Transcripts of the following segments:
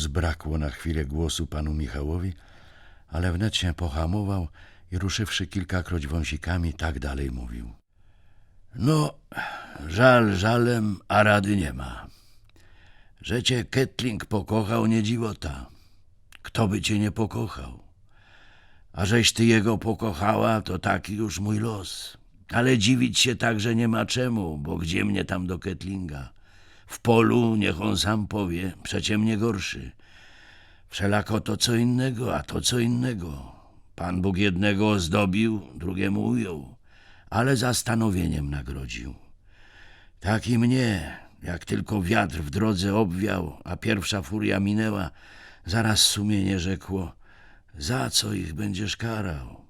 Zbrakło na chwilę głosu panu Michałowi, ale wnet się pohamował i ruszywszy kilkakroć wąsikami, tak dalej mówił. No, żal żalem, a rady nie ma. Że cię Ketling pokochał, nie dziwota. Kto by cię nie pokochał? A żeś ty jego pokochała, to taki już mój los. Ale dziwić się także nie ma czemu, bo gdzie mnie tam do Ketlinga? W polu niech on sam powie, przecie mnie gorszy. Wszelako to co innego, a to co innego. Pan Bóg jednego ozdobił, drugiemu ujął, ale zastanowieniem nagrodził. Tak i mnie, jak tylko wiatr w drodze obwiał, a pierwsza furia minęła, zaraz sumienie rzekło, za co ich będziesz karał?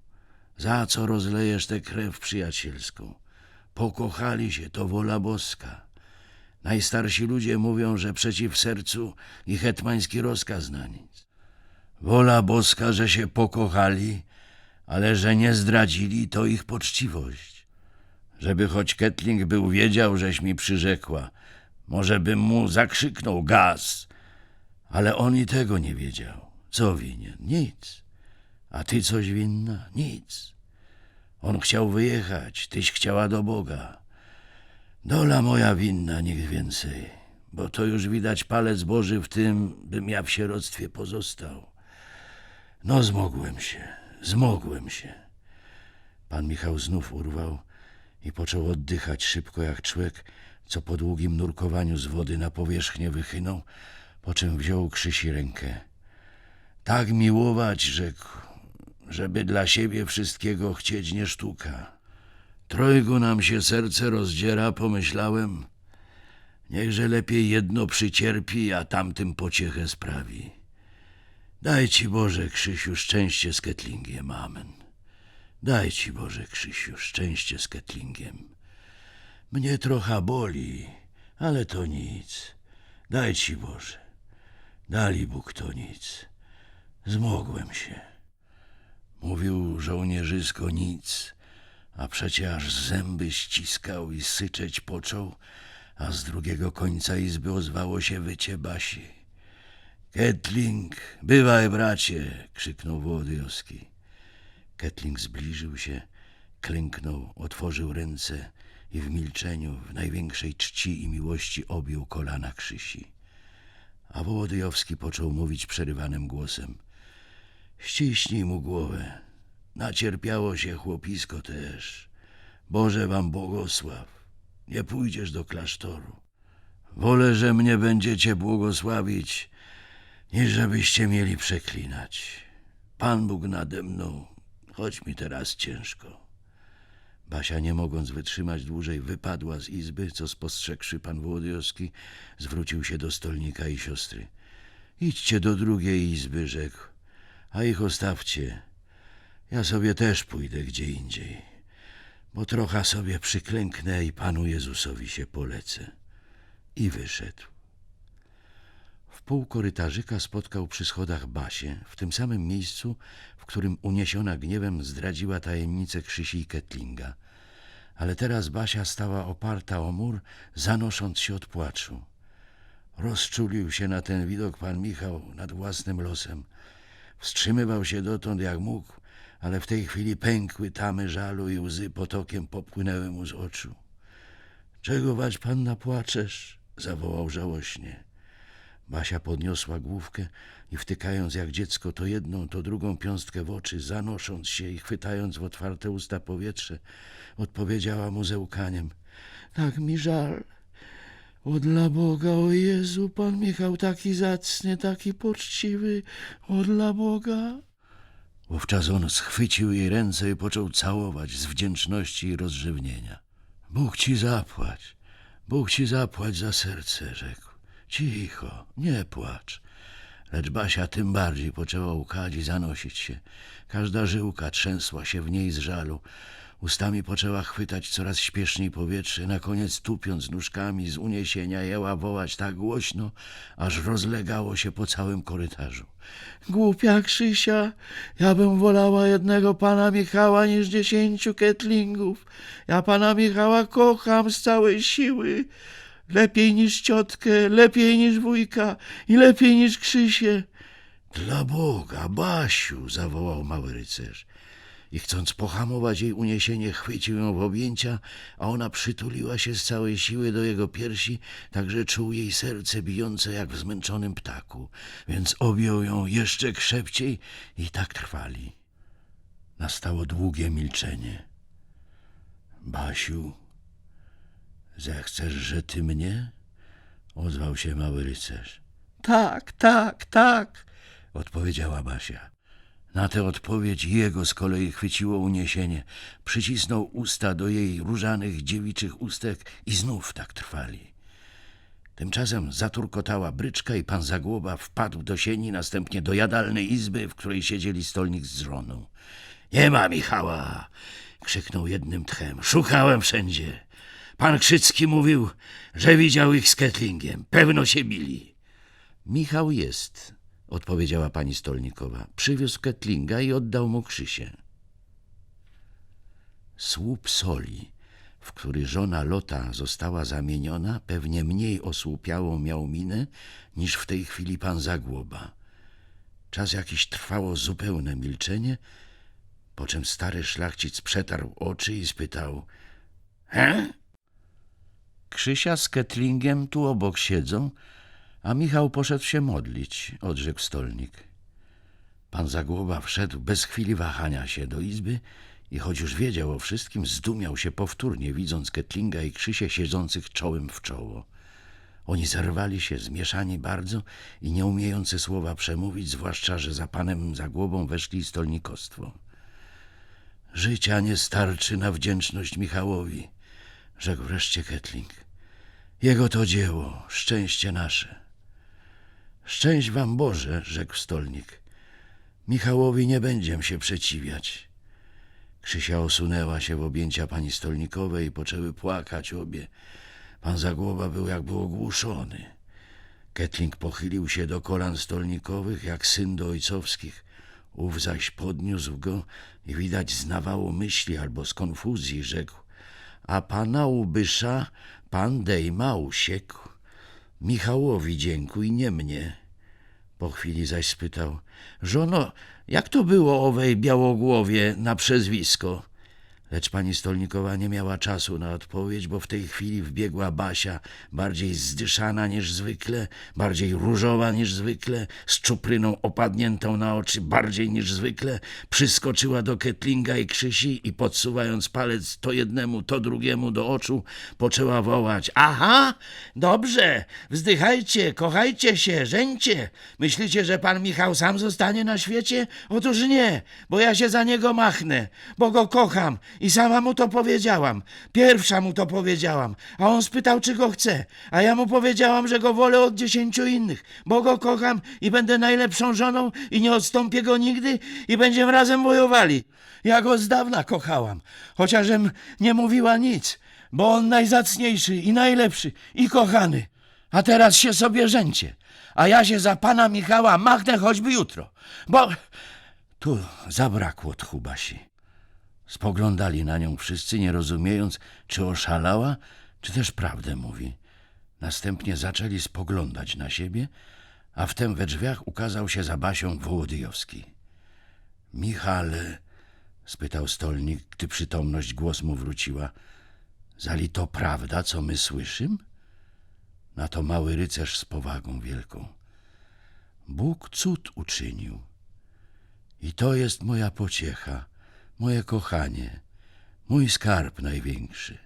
Za co rozlejesz tę krew przyjacielską? Pokochali się, to wola boska. Najstarsi ludzie mówią, że przeciw sercu i hetmański rozkaz na nic. Wola boska, że się pokochali, ale że nie zdradzili, to ich poczciwość. Żeby choć Ketling był wiedział, żeś mi przyrzekła, może bym mu zakrzyknął gaz, ale on i tego nie wiedział. Co winien? Nic. A ty coś winna? Nic. On chciał wyjechać, tyś chciała do Boga. Dola moja winna, niech więcej, bo to już widać palec Boży w tym, bym ja w sieroctwie pozostał. No zmogłem się, zmogłem się. Pan Michał znów urwał i począł oddychać szybko jak człowiek, co po długim nurkowaniu z wody na powierzchnię wychynął, po czym wziął Krzysi rękę. Tak miłować, rzekł, żeby dla siebie wszystkiego chcieć nie sztuka. Trojgu nam się serce rozdziera, pomyślałem. Niechże lepiej jedno przycierpi, a tamtym pociechę sprawi. Daj ci Boże, Krzysiu, szczęście z Ketlingiem, amen. Daj ci Boże, Krzysiu, szczęście z Ketlingiem. Mnie trochę boli, ale to nic. Daj ci Boże. Dali Bóg to nic. Zmogłem się. Mówił żołnierzysko nic, a przecie aż zęby ściskał i syczeć począł, a z drugiego końca izby ozwało się wycie Basi. Ketling, bywaj bracie, krzyknął Wołodyjowski. Ketling zbliżył się, klęknął, otworzył ręce i w milczeniu, w największej czci i miłości objął kolana Krzysi. A Wołodyjowski począł mówić przerywanym głosem. Ściśnij mu głowę. Nacierpiało się chłopisko też. Boże wam błogosław. Nie pójdziesz do klasztoru. Wolę, że mnie będziecie błogosławić, niż żebyście mieli przeklinać. Pan Bóg nade mną, choć mi teraz ciężko. Basia, nie mogąc wytrzymać dłużej, wypadła z izby, co spostrzegłszy pan Wołodyjowski, zwrócił się do stolnika i siostry. Idźcie do drugiej izby, rzekł, a ich ostawcie. Ja sobie też pójdę gdzie indziej, bo trochę sobie przyklęknę i Panu Jezusowi się polecę. I wyszedł. W pół korytarzyka spotkał przy schodach Basię, w tym samym miejscu, w którym uniesiona gniewem zdradziła tajemnicę Krzysi i Ketlinga. Ale teraz Basia stała oparta o mur, zanosząc się od płaczu. Rozczulił się na ten widok pan Michał nad własnym losem. Wstrzymywał się dotąd jak mógł, ale w tej chwili pękły tamy żalu i łzy potokiem popłynęły mu z oczu. Czego wać panna płaczesz? zawołał żałośnie. Basia podniosła główkę i wtykając jak dziecko to jedną, to drugą piąstkę w oczy, zanosząc się i chwytając w otwarte usta powietrze, odpowiedziała mu ze łkaniem. Tak mi żal. O dla Boga, o Jezu, pan Michał taki zacny, taki poczciwy, o dla Boga. Wówczas on schwycił jej ręce i począł całować z wdzięczności i rozrzewnienia. Bóg ci zapłać, Bóg ci zapłać za serce, rzekł. Cicho, nie płacz. Lecz Basia tym bardziej poczęła łkać i zanosić się. Każda żyłka trzęsła się w niej z żalu. Ustami poczęła chwytać coraz śpieszniej powietrze, na koniec tupiąc nóżkami z uniesienia jęła wołać tak głośno, aż rozlegało się po całym korytarzu. Głupia Krzysia, ja bym wolała jednego pana Michała niż dziesięciu ketlingów. Ja pana Michała kocham z całej siły. Lepiej niż ciotkę, lepiej niż wujka i lepiej niż Krzysie. Dla Boga, Basiu, zawołał mały rycerz. I chcąc pohamować jej uniesienie, chwycił ją w objęcia, a ona przytuliła się z całej siły do jego piersi, tak że czuł jej serce bijące jak w zmęczonym ptaku, więc objął ją jeszcze krzepciej i tak trwali. Nastało długie milczenie. Basiu, zechcesz, że ty mnie? Ozwał się mały rycerz. Tak, tak, tak. Odpowiedziała Basia. Na tę odpowiedź jego z kolei chwyciło uniesienie. Przycisnął usta do jej różanych dziewiczych ustek i znów tak trwali. Tymczasem zaturkotała bryczka i pan Zagłoba wpadł do sieni, następnie do jadalnej izby, w której siedzieli stolnik z żoną. Nie ma Michała! krzyknął jednym tchem. Szukałem wszędzie. Pan Krzycki mówił, że widział ich z Ketlingiem. Pewno się bili. Michał jest, odpowiedziała pani Stolnikowa. Przywiózł Ketlinga i oddał mu Krzysię. Słup soli, w który żona Lota została zamieniona, pewnie mniej osłupiałą miał minę niż w tej chwili pan Zagłoba. Czas jakiś trwało zupełne milczenie, po czym stary szlachcic przetarł oczy i spytał — He? Krzysia z Ketlingiem tu obok siedzą, a Michał poszedł się modlić, odrzekł stolnik. Pan Zagłoba wszedł bez chwili wahania się do izby i choć już wiedział o wszystkim, zdumiał się powtórnie, widząc Ketlinga i Krzysię siedzących czołem w czoło. Oni zerwali się, zmieszani bardzo i nie umiejący słowa przemówić, zwłaszcza, że za panem Zagłobą weszli stolnikostwo. Życia nie starczy na wdzięczność Michałowi, rzekł wreszcie Ketling. Jego to dzieło, szczęście nasze. Szczęść wam Boże, rzekł stolnik. Michałowi nie będziem się przeciwiać. Krzysia osunęła się w objęcia pani stolnikowej i poczęły płakać obie. Pan Zagłoba był jakby ogłuszony. Ketling pochylił się do kolan stolnikowych, jak syn do ojcowskich. Ów zaś podniósł go i widać znawało myśli albo z konfuzji rzekł. A pana ubysza pan Dejma usiekł. Michałowi dziękuj, nie mnie. Po chwili zaś spytał. Żono, jak to było owej białogłowie na przezwisko? Lecz pani Stolnikowa nie miała czasu na odpowiedź, bo w tej chwili wbiegła Basia, bardziej zdyszana niż zwykle, bardziej różowa niż zwykle, z czupryną opadniętą na oczy bardziej niż zwykle, przyskoczyła do Ketlinga i Krzysi i podsuwając palec to jednemu, to drugiemu do oczu, poczęła wołać Aha, dobrze, wzdychajcie, kochajcie się, żeńcie. Myślicie, że pan Michał sam zostanie na świecie? Otóż nie, bo ja się za niego machnę, bo go kocham i sama mu to powiedziałam. Pierwsza mu to powiedziałam, a on spytał, czy go chce, a ja mu powiedziałam, że go wolę od dziesięciu innych, bo go kocham i będę najlepszą żoną i nie odstąpię go nigdy i będziemy razem wojowali. Ja go z dawna kochałam, chociażem nie mówiła nic, bo on najzacniejszy i najlepszy i kochany. A teraz się sobie rzęcie, a ja się za pana Michała machnę choćby jutro, bo... Tu zabrakło tchu Basi. Spoglądali na nią wszyscy, nie rozumiejąc, czy oszalała, czy też prawdę mówi. Następnie zaczęli spoglądać na siebie, a wtem we drzwiach ukazał się za Basią Wołodyjowski. — Michale — spytał stolnik, gdy przytomność głos mu wróciła — zali to prawda, co my słyszymy? Na to mały rycerz z powagą wielką. Bóg cud uczynił. I to jest moja pociecha, moje kochanie, mój skarb największy.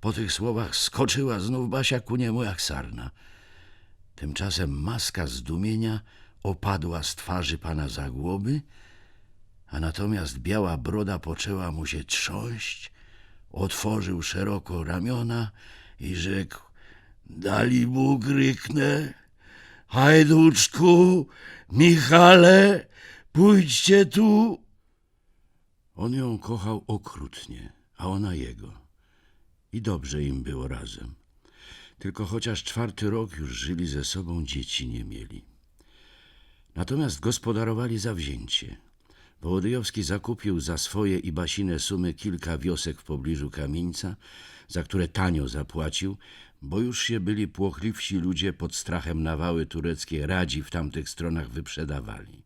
Po tych słowach skoczyła znów Basia ku niemu jak sarna. Tymczasem maska zdumienia opadła z twarzy pana Zagłoby, a natomiast biała broda poczęła mu się trząść, otworzył szeroko ramiona i rzekł Dali Bóg ryknę, hajduczku, Michale, pójdźcie tu. On ją kochał okrutnie, a ona jego. I dobrze im było razem. Tylko chociaż czwarty rok już żyli ze sobą, dzieci nie mieli. Natomiast gospodarowali zawzięcie. Wołodyjowski zakupił za swoje i basine sumy kilka wiosek w pobliżu Kamieńca, za które tanio zapłacił, bo już się byli płochliwsi ludzie pod strachem nawały tureckie radzi w tamtych stronach wyprzedawali.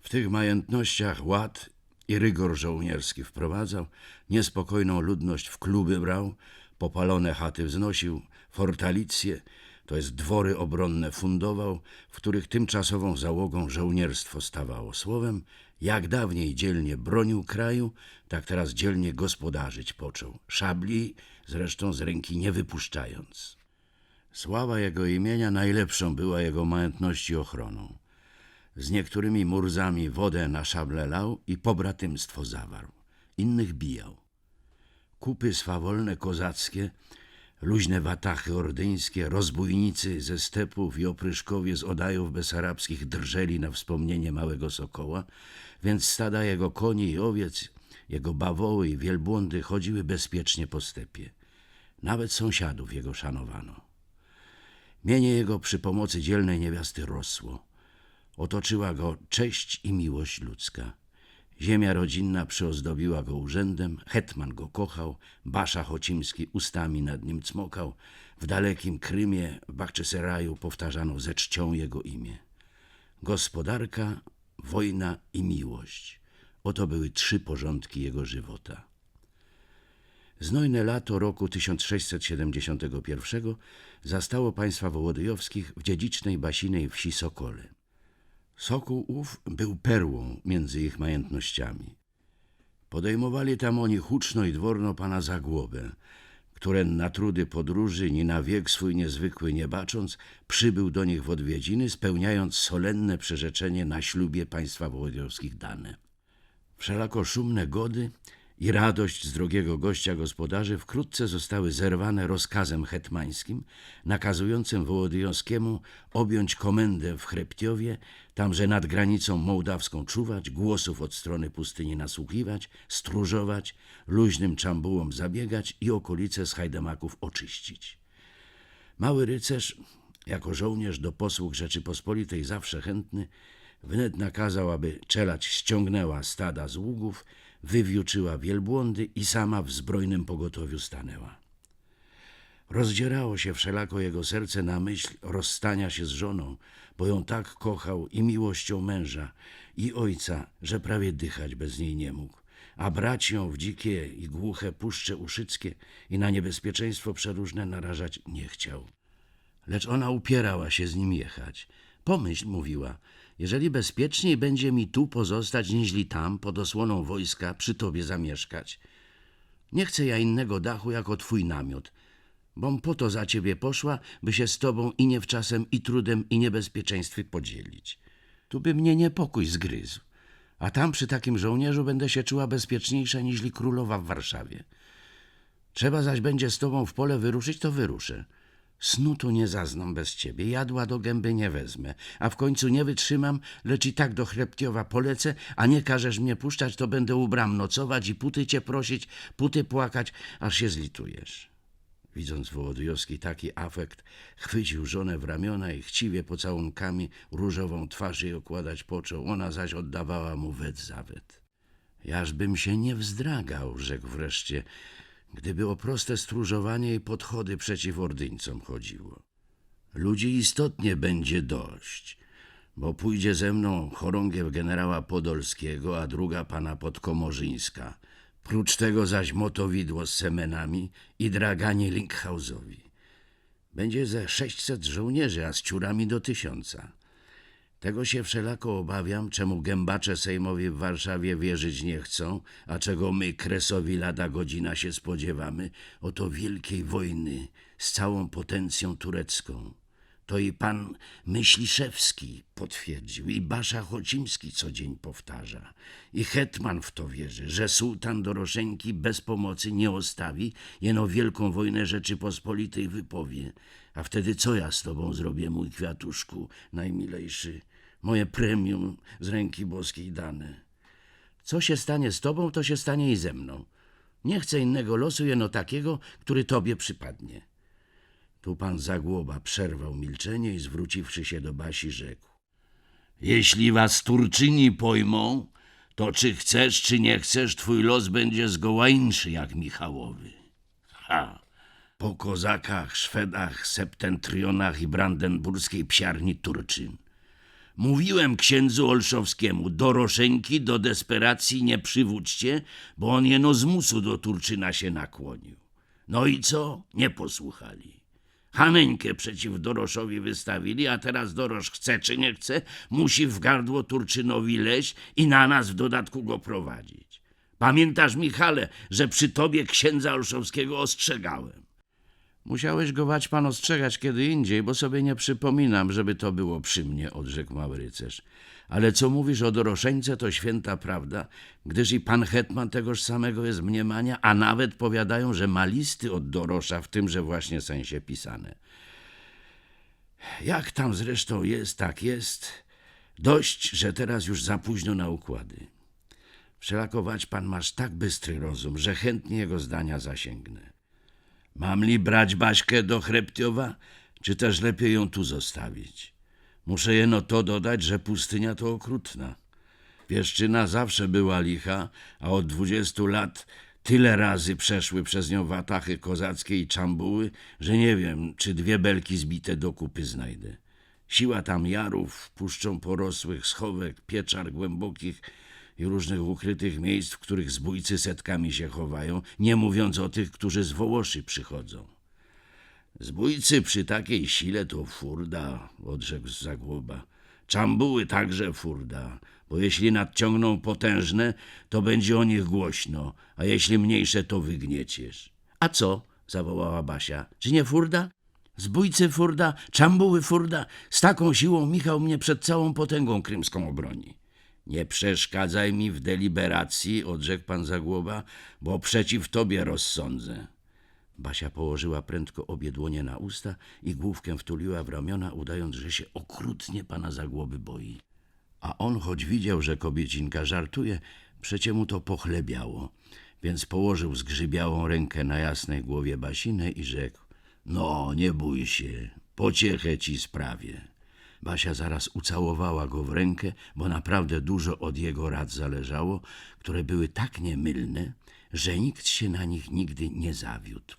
W tych majątnościach ład i rygor żołnierski wprowadzał, niespokojną ludność w kluby brał, popalone chaty wznosił, fortalicje, to jest dwory obronne fundował, w których tymczasową załogą żołnierstwo stawało. Słowem, jak dawniej dzielnie bronił kraju, tak teraz dzielnie gospodarzyć począł. Szabli zresztą z ręki nie wypuszczając. Sława jego imienia najlepszą była jego majątności ochroną. Z niektórymi murzami wodę na szable lał i pobratymstwo zawarł. Innych bijał. Kupy swawolne kozackie, luźne watachy ordyńskie, rozbójnicy ze stepów i opryszkowie z odajów besarabskich drżeli na wspomnienie małego sokoła, więc stada jego koni i owiec, jego bawoły i wielbłądy chodziły bezpiecznie po stepie. Nawet sąsiadów jego szanowano. Mienie jego przy pomocy dzielnej niewiasty rosło. Otoczyła go cześć i miłość ludzka. Ziemia rodzinna przyozdobiła go urzędem, hetman go kochał, Basza Chocimski ustami nad nim cmokał, w dalekim Krymie, w Bachczyseraju powtarzano ze czcią jego imię. Gospodarka, wojna i miłość. Oto były trzy porządki jego żywota. Znojne lato roku 1671 zastało państwa wołodyjowskich w dziedzicznej basinej wsi Sokole. Sokół ów był perłą między ich majątnościami. Podejmowali tam oni huczno i dworno pana Zagłobę, które na trudy podróży, ni na wiek swój niezwykły nie bacząc, przybył do nich w odwiedziny, spełniając solenne przyrzeczenie na ślubie państwa wołodyjowskich dane. Wszelako szumne gody i radość z drogiego gościa gospodarzy wkrótce zostały zerwane rozkazem hetmańskim, nakazującym Wołodyjowskiemu objąć komendę w Chreptiowie, tamże nad granicą mołdawską czuwać, głosów od strony pustyni nasłuchiwać, stróżować, luźnym czambułom zabiegać i okolice z oczyścić. Mały rycerz, jako żołnierz do posług Rzeczypospolitej zawsze chętny, wnet nakazał, aby czelać ściągnęła stada z ługów, wywiuczyła wielbłądy i sama w zbrojnym pogotowiu stanęła. Rozdzierało się wszelako jego serce na myśl rozstania się z żoną, bo ją tak kochał i miłością męża, i ojca, że prawie dychać bez niej nie mógł, a brać ją w dzikie i głuche puszcze uszyckie i na niebezpieczeństwo przeróżne narażać nie chciał. Lecz ona upierała się z nim jechać. Pomyśl, mówiła, jeżeli bezpieczniej będzie mi tu pozostać, niźli tam, pod osłoną wojska, przy tobie zamieszkać. Nie chcę ja innego dachu jako twój namiot, bom po to za ciebie poszła, by się z tobą i niewczasem, i trudem, i niebezpieczeństwie podzielić. Tu by mnie niepokój zgryzł, a tam przy takim żołnierzu będę się czuła bezpieczniejsza niźli królowa w Warszawie. Trzeba zaś będzie z tobą w pole wyruszyć, to wyruszę. Snu tu nie zaznam bez ciebie, jadła do gęby nie wezmę, a w końcu nie wytrzymam, lecz i tak do Chreptiowa polecę, a nie każesz mnie puszczać, to będę u bram nocować i puty cię prosić, puty płakać, aż się zlitujesz. Widząc Wołodyjowski taki afekt, chwycił żonę w ramiona i chciwie pocałunkami różową twarz jej okładać począł, ona zaś oddawała mu wet za wet. Jażbym się nie wzdragał, rzekł wreszcie, gdyby o proste stróżowanie i podchody przeciw ordyńcom chodziło. Ludzi istotnie będzie dość, bo pójdzie ze mną chorągiew generała Podolskiego, a druga pana Podkomorzyńska. Prócz tego zaś motowidło z semenami i draganie Linkhausowi. Będzie ze sześćset żołnierzy, a z ciurami do tysiąca. Tego się wszelako obawiam, czemu gębacze sejmowi w Warszawie wierzyć nie chcą, a czego my, kresowi lada godzina się spodziewamy, oto wielkiej wojny z całą potencją turecką. To i pan Myśliszewski potwierdził, i Basza Chocimski co dzień powtarza. I hetman w to wierzy, że sułtan Doroszenki bez pomocy nie ostawi, jeno wielką wojnę Rzeczypospolitej wypowie. A wtedy co ja z tobą zrobię, mój kwiatuszku, najmilejszy, moje premium z ręki boskiej dane? Co się stanie z tobą, to się stanie i ze mną. Nie chcę innego losu, jeno takiego, który tobie przypadnie. Tu pan Zagłoba przerwał milczenie i zwróciwszy się do Basi rzekł. Jeśli was Turczyni pojmą, to czy chcesz, czy nie chcesz, twój los będzie zgoła inszy jak Michałowy. Ha! Po kozakach, Szwedach, septentrionach i brandenburskiej psiarni Turczyn. Mówiłem księdzu Olszowskiemu, doroszeńki do desperacji nie przywódźcie, bo on jeno z musu do Turczyna się nakłonił. No i co? Nie posłuchali. Haneńkę przeciw Doroszowi wystawili, a teraz Dorosz chce czy nie chce, musi w gardło Turczynowi leźć i na nas w dodatku go prowadzić. Pamiętasz, Michale, że przy tobie księdza Olszowskiego ostrzegałem. Musiałeś go wać pan ostrzegać kiedy indziej, bo sobie nie przypominam, żeby to było przy mnie, odrzekł mały rycerz. Ale co mówisz o Doroszeńce, to święta prawda, gdyż i pan hetman tegoż samego jest mniemania, a nawet powiadają, że ma listy od Dorosza w tymże właśnie sensie pisane. Jak tam zresztą jest, tak jest. Dość, że teraz już za późno na układy. Wszelakować pan masz tak bystry rozum, że chętnie jego zdania zasięgnę. Mam li brać Baśkę do Chreptiowa, czy też lepiej ją tu zostawić? Muszę jeno to dodać, że pustynia to okrutna. Pieszczyna zawsze była licha, a od dwudziestu lat tyle razy przeszły przez nią watachy kozackie i czambuły, że nie wiem, czy dwie belki zbite do kupy znajdę. Siła tam jarów, puszczą porosłych, schowek, pieczar głębokich i różnych ukrytych miejsc, w których zbójcy setkami się chowają, nie mówiąc o tych, którzy z Wołoszy przychodzą. Zbójcy przy takiej sile to furda, odrzekł Zagłoba. Czambuły także furda, bo jeśli nadciągną potężne, to będzie o nich głośno, a jeśli mniejsze, to wygnieciesz. A co? zawołała Basia. Czy nie furda? Zbójcy furda, czambuły furda, z taką siłą Michał mnie przed całą potęgą krymską obroni. Nie przeszkadzaj mi w deliberacji, odrzekł pan Zagłoba, bo przeciw tobie rozsądzę. Basia położyła prędko obie dłonie na usta i główkę wtuliła w ramiona, udając, że się okrutnie pana Zagłoby boi. A on, choć widział, że kobiecinka żartuje, przecie mu to pochlebiało, więc położył zgrzybiałą rękę na jasnej głowie Basiny i rzekł No, nie bój się, pociechę ci sprawię. Basia zaraz ucałowała go w rękę, bo naprawdę dużo od jego rad zależało, które były tak niemylne, że nikt się na nich nigdy nie zawiódł.